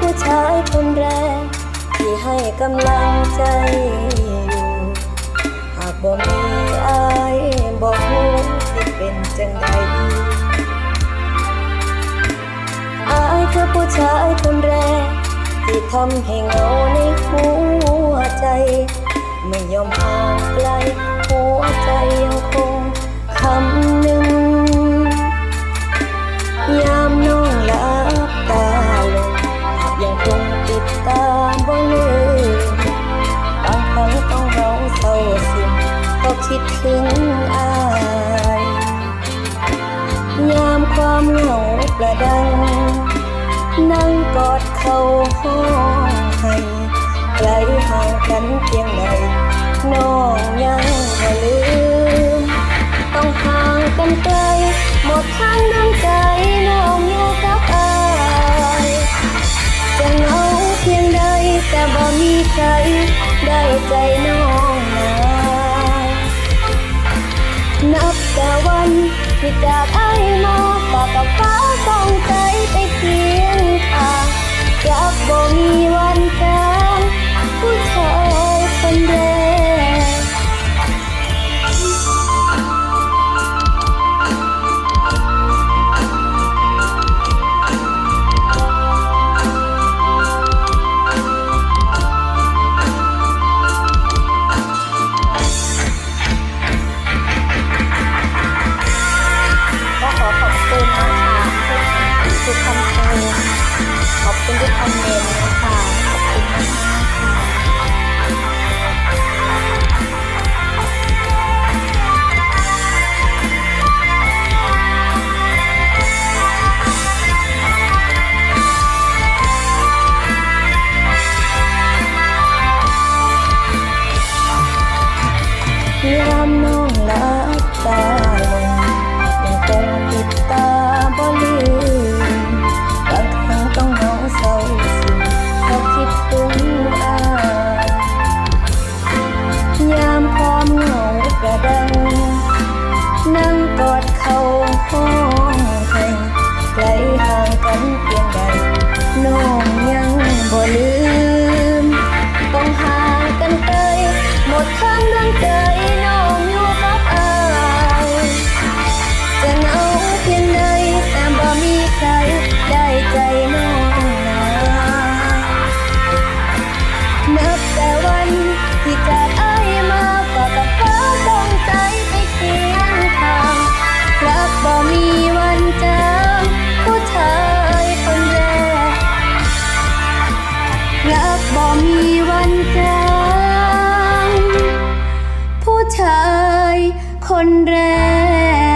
ผู้ชายคนแรก ที่ให้กำลังใจอยู่หากบ่มีอายบ่ฮู้สิเป็นจังใดอายคือผู้ชายคนแรก ที่ทำให้เหงาในหัวใจ ไม่ยอมห่า ดถึงอาย ยามความเหงาประดัง นั่งกอดเขาห้องให้ไกลห่างกันเพียงใดน้องยังบ่ลืม ต้องห่างกันไกล หมดทางน้ำใจน้องอยู่กับอายจะเหงาเพียงใดแต่บ่มีใครได้ใจน้อง วันที่จากไอ้มาฝากกับฟ้าส่องใจไปเพียงทางรักบ่มี ทุกคำชมขอบคุณทุกคอมเมนต์นะคะขอบคุณมากๆค่ะยามน้องหลับตา มีวันจางผู้ชายคนแรก